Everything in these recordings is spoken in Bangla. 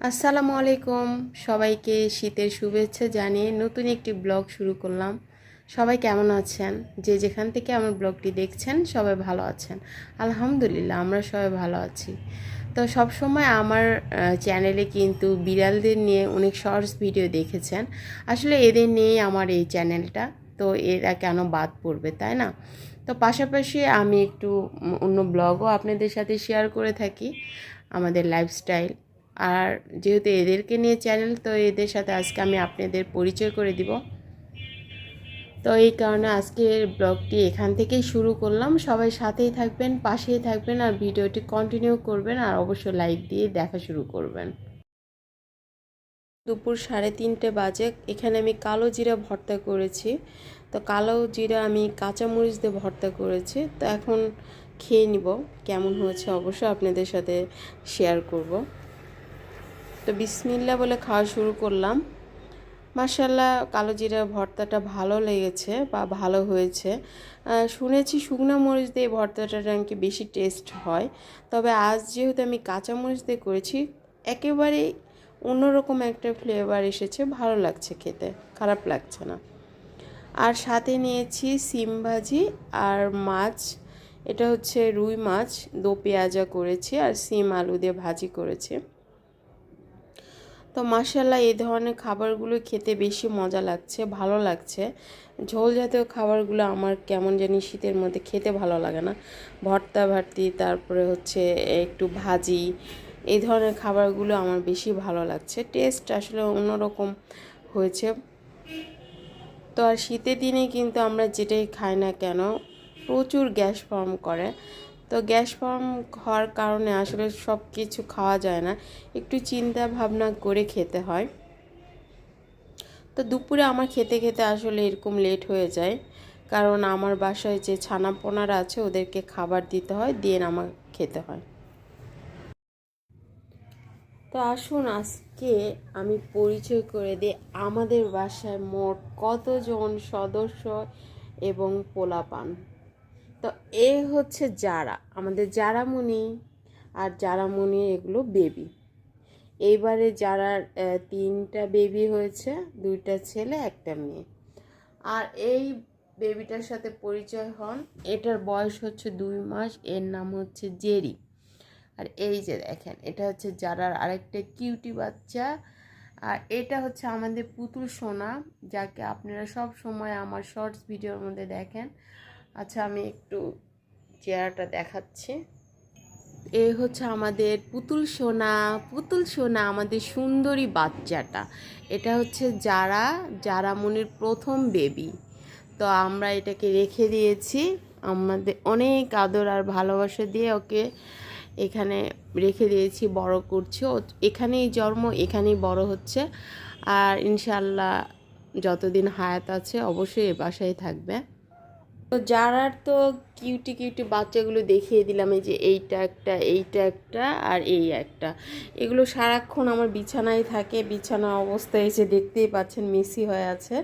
আসসালামু আলাইকুম। সবাইকে শীতের শুভেচ্ছা জানিয়ে নতুন একটি ব্লগ শুরু করলাম। সবাই কেমন আছেন? যে যেখান থেকে আমার ব্লগটি দেখছেন, সবাই ভালো আছেন। আলহামদুলিল্লাহ, আমরা সবাই ভালো আছি। তো সব সময় আমার চ্যানেলে কিন্তু বিড়ালদের নিয়ে অনেক শর্টস ভিডিও দেখেছেন। আসলে এদের নিয়েই আমার এই চ্যানেলটা তো এরা কেন বাদ পড়বে, তাই না? তো পাশাপাশি আমি একটু অন্য ব্লগও আপনাদের সাথে শেয়ার করে থাকি। আমাদের লাইফস্টাইল আর যেহেতু এদেরকে নিয়ে চ্যানেল, তো এদের সাথে আজকে আমি আপনাদের পরিচয় করে দিব। তো এই কারণে আজকের ব্লগটি এখান থেকেই শুরু করলাম। সবাই সাথেই থাকবেন, পাশেই থাকবেন আর ভিডিওটি কন্টিনিউ করবেন আর অবশ্যই লাইক দিয়ে দেখা শুরু করবেন। দুপুর সাড়ে তিনটে বাজে, এখানে আমি কালো জিরা ভর্তা করেছি। তো কালো জিরা আমি কাঁচামরিচ দিয়ে ভর্তা করেছি। তো এখন খেয়ে নিব, কেমন হয়েছে অবশ্যই আপনাদের সাথে শেয়ার করব। তো বিসমিল্লা বলে খাওয়া শুরু করলাম। মার্শাল্লাহ কালো জিরা ভর্তাটা ভালো লেগেছে বা ভালো হয়েছে। শুনেছি শুকনো মরিচ দিয়ে ভর্তাটা নাকি বেশি টেস্ট হয়। তবে আজ যেহেতু আমি কাঁচা মরিচ দিয়ে করেছি, একেবারে অন্যরকম একটা ফ্লেভার এসেছে, ভালো লাগছে খেতে, খারাপ লাগছে না। আর সাথে নিয়েছি সিম ভাজি আর মাছ, এটা হচ্ছে রুই মাছ, দো পেঁয়াজা করেছি আর সিম আলু দিয়ে ভাজি করেছি। তো মাসাল্লাহ এই ধরনের খাবারগুলো খেতে বেশি মজা লাগছে, ভালো লাগছে। ঝোল জাতীয় খাবারগুলো আমার কেমন জানি শীতের মধ্যে খেতে ভালো লাগে না। ভর্তা ভার্তি তারপরে হচ্ছে একটু ভাজি, এই ধরনের খাবারগুলো আমার বেশি ভালো লাগছে। টেস্ট আসলে অন্যরকম হয়েছে। তো আর শীতের দিনে কিন্তু আমরা যেটাই খাই না কেন, প্রচুর গ্যাস ফর্ম করে। তো গ্যাস ফর্ম হওয়ার কারণে আসলে সব কিছু খাওয়া যায় না। একটু চিন্তা ভাবনা করে খেতে হয়। তো দুপুরে আমার খেতে খেতে আসলে এরকম লেট হয়ে যায়। কারণ আমার বাসায় যে ছানাপোনারা আছে, ওদেরকে খাবার দিতে হয়, দিয়ে আমার খেতে হয়। তো আসুন, আজকে আমি পরিচয় করে দিই। আমাদের বাসায় মোট কতজন সদস্য এবং পোলাপান? তো এ হচ্ছে যারা, আমাদের জারামুনি আর জারামুনি এগুলো বেবি এইবারে যারা তিনটা বেবি হয়েছে, দুইটা ছেলে, একটা মেয়ে। আর এই বেবিটার সাথে পরিচয় হন, এটার বয়স হচ্ছে দুই মাস, এর নাম হচ্ছে জেরি। আর এই যে দেখেন, এটা হচ্ছে যারার আরেকটা কিউটি বাচ্চা। আর এটা হচ্ছে আমাদের পুতুল সোনা, যাকে আপনারা সব সময় আমার শর্টস ভিডিওর মধ্যে দেখেন। আচ্ছা আমি একটু চেহারাটা দেখাচ্ছি। এ হচ্ছে আমাদের পুতুল সোনা পুতুল সোনা আমাদের সুন্দরী বাচ্চাটা। এটা হচ্ছে যারা যারা মনির প্রথম বেবি তো আমরা এটাকে রেখে দিয়েছি। আমাদের অনেক আদর আর ভালোবাসা দিয়ে ওকে এখানে রেখে দিয়েছি, বড় করছি। এখানেই জন্ম, এখানেই বড় হচ্ছে। আর ইনশাল্লাহ যতদিন হায়াত আছে, অবশ্যই এ বাসায় থাকবে। তো যারার তো কিউটি কিউটি বাচ্চাগুলো দেখিয়ে দিলাম, এই যে এইটা একটা এইটা একটা আর এই একটা। এগুলো সারাক্ষণ আমার বিছানায় থাকে, বিছানা অবস্থায় এসে দেখতেই পাচ্ছেন মেসি হয়ে আছে।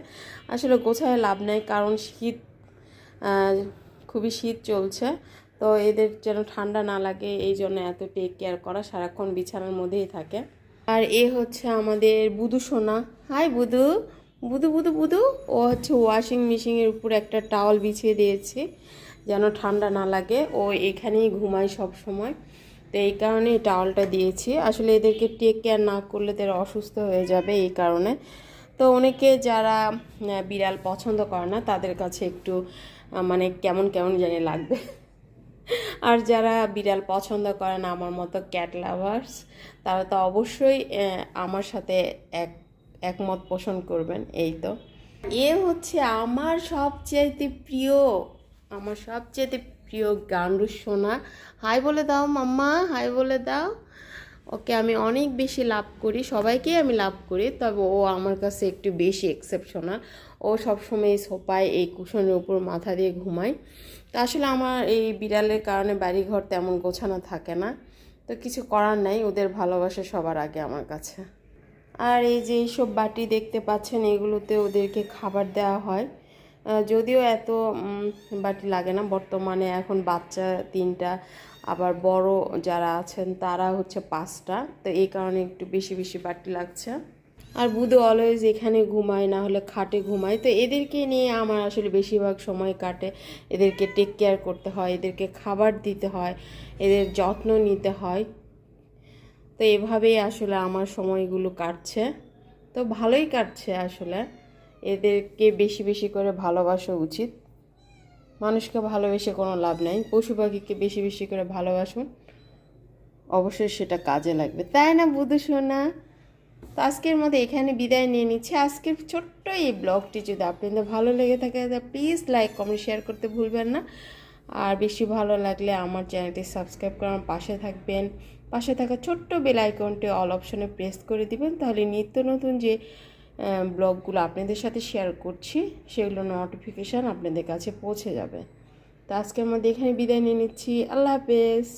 আসলে গোছায় লাভ নেই, কারণ শীত খুবই শীত চলছে। তো এদের যেন ঠান্ডা না লাগে, এই জন্য এত টেক কেয়ার করা সারাক্ষণ বিছানার মধ্যেই থাকে। আর এ হচ্ছে আমাদের বুধু সোনা। হাই বুধু বুধু বুধু বুধু ও হচ্ছে ওয়াশিং মেশিনের উপর একটা টাওয়াল বিছিয়ে দিয়েছি, যেন ঠান্ডা না লাগে। ও এখানেই ঘুমায় সব সময়। তো এই কারণে টাওয়ালটা দিয়েছি। আসলে এদেরকে টেক কেয়ার না করলে তারা অসুস্থ হয়ে যাবে এই কারণে। তো অনেকে যারা বিড়াল পছন্দ করে না, তাদের কাছে একটু মানে কেমন কেমন জানি লাগবে। আর যারা বিড়াল পছন্দ করে না, আমার মতো ক্যাট লাভার্স তারা তো অবশ্যই আমার সাথে এক একমত পোষণ করবেন, এই তো। এ হচ্ছে আমার সবচেয়ে প্রিয়, আমার সবচেয়ে প্রিয় গান্ডু সোনা। হাই বলে দাও মাম্মা, হাই বলে দাও। ওকে আমি অনেক বেশি লাভ করি, সবাইকেই আমি লাভ করি, তবে ও আমার কাছে একটু বেশি এক্সেপশনাল ও সবসময় সোফায় এই কুশনের উপর মাথা দিয়ে ঘুমায়। তো আসলে আমার এই বিড়ালের কারণে বাড়িঘর তেমন গোছানো থাকে না। তো কিছু করার নাই, ওদের ভালোবাসা সবার আগে আমার কাছে। আর এই যে সব বাটি দেখতে পাচ্ছেন, এগুলোতে ওদেরকে খাবার দেওয়া হয়। যদিও এত বাটি লাগে না, বর্তমানে এখন বাচ্চা তিনটা, আবার বড় যারা আছেন তারা হচ্ছে পাঁচটা, তো এই কারণে একটু বেশি বেশি বাটি লাগছে। আর বুধ অলওয়েজ এখানে ঘুমায়, না হলে খাটে ঘুমায়, তো এদেরকে নিয়ে আমার আসলে বেশিরভাগ সময় কাটে। এদেরকে টেক কেয়ার করতে হয়, এদেরকে খাবার দিতে হয়, এদের যত্ন নিতে হয়। তো এভাবেই আসলে আমার সময়গুলো কাটছে। তো ভালোই কাটছে আসলে। এদেরকে বেশি বেশি করে ভালোবাসা উচিত। মানুষকে ভালোবেসে কোনো লাভ নাই। পশু পাখিকে বেশি বেশি করে ভালোবাসুন। অবশ্যই সেটা কাজে লাগবে। তাই না বুধু সোনা? তো আজকের মধ্যে এখানে বিদায় নিয়ে নিচ্ছি। আজকের ছোট্ট এই ব্লগটি যদি আপনাদের ভালো লেগে থাকে প্লিজ লাইক কমেন্ট শেয়ার করতে ভুলবেন না। আর বেশি ভালো লাগলে আমার চ্যানেলটি সাবস্ক্রাইব করে আমার পাশে থাকবেন। পাশে থাকা ছোট্ট বেল আইকনটি অল অপশনে প্রেস করে দিবেন। তাহলে নিত্য নতুন যে ব্লগগুলো আপনাদের সাথে শেয়ার করছি, সেগুলো নোটিফিকেশান আপনাদের কাছে পৌঁছে যাবে। তো আজকে আমাদের এখানে বিদায় নিয়ে নিচ্ছি। আল্লাহ হাফেজ।